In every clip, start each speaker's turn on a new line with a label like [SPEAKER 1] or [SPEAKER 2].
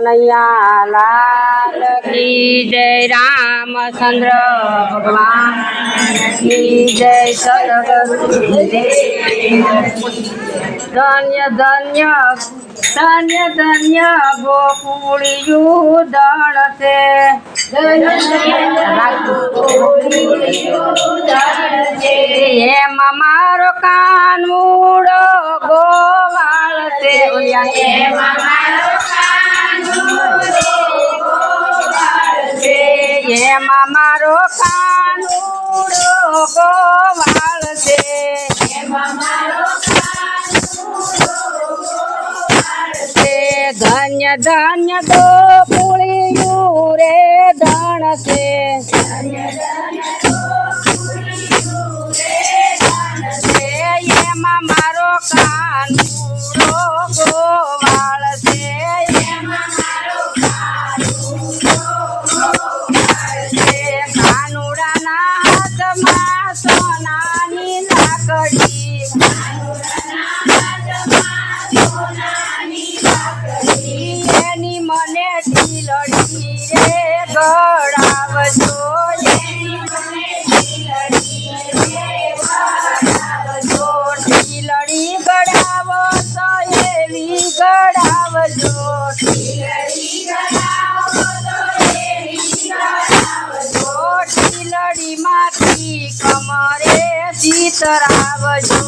[SPEAKER 1] કનૈયા લાલ કી જય રામચંદ્ર ભગવાન. કી જય ધન્ય ધન્ય ધન્ય ધન્ય ગોકુળિયું દણ છે. એમાં મારો કાનુડો ગોવાળ છે. એમાં મારો કાનુડો ગોવાળ છે. ધન્ય ધન્ય દો પુળિયું રે ધણ છે. ઢીલડીમાંથી કમરે સીતરાવજો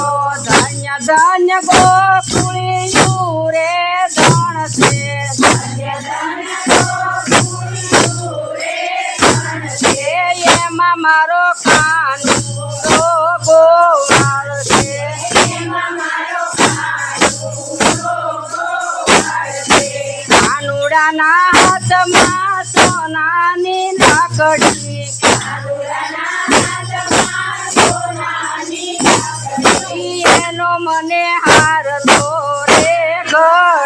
[SPEAKER 1] ઓ ધન્ય ધન્ય ગોકુળિયું રે ધણ છે મારો કાનુડો ગોવાળ છે હાથમાં સોનાની લાકડી. એનો મને હાર લો રે ગળાવજો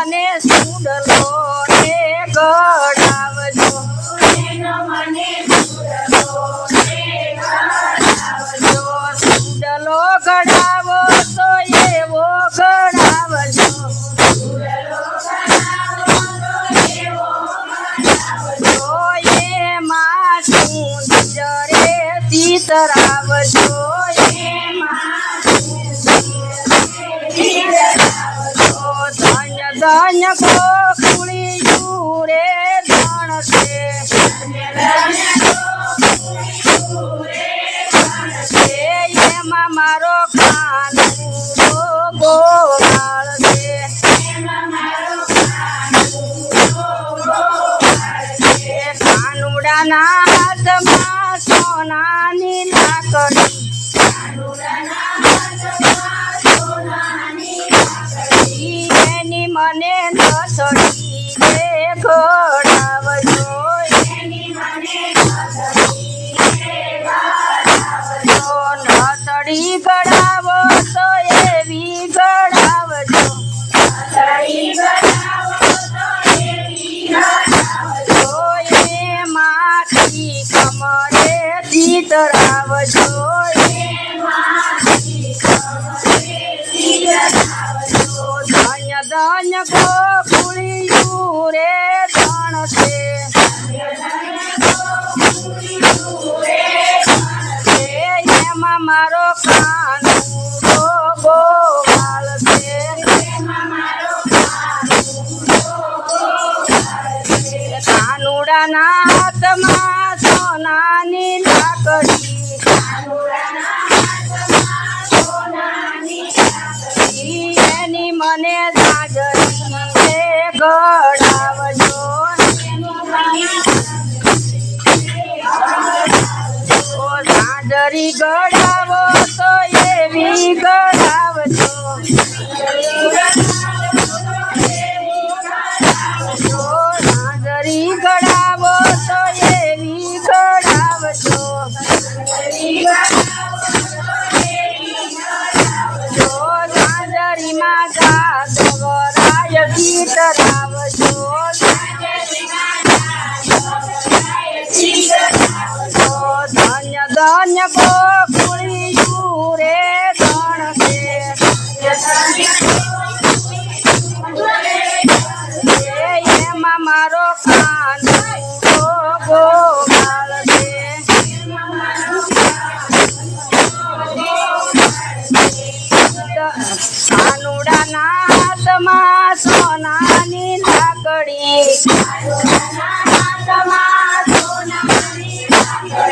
[SPEAKER 1] મને સુડલો ને ગળાવજો ધન્ય ધન્ય ગોકુળિયું રે ધણ છે. એમાં મારો કાનુડો ગોવાળ છે. કાનુડાના હાથમાં એની મને નસડી છોડી દે જો કાનુડાના હાથમાં સોનાની લાકડી. એની મને સાજરી રે ગળાવજો. સાજરી ગળાવો તો એવી ગળાવજો ગળાવો તો એવી ગળાવજો જો સાજરીમાં જાગવરાય ગીત રાવજો ધન્ય ધન્ય ગોકુળિયું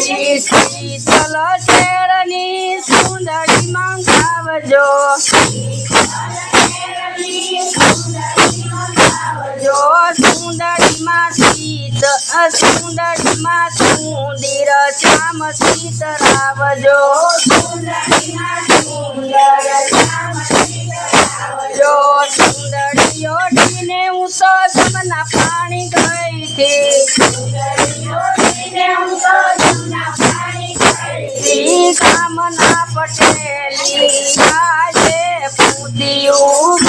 [SPEAKER 1] શીતલ શેરની સુંદરી મંગાવજો જો સુંદરીમાં શીત સુંદરીમાં સુંદર, શ્યામ સીતરાવજો જો સુંદરીઓ ઢીને હું તો જમના પાણી ગઈ કામના પટેલી આજે પૂતિયું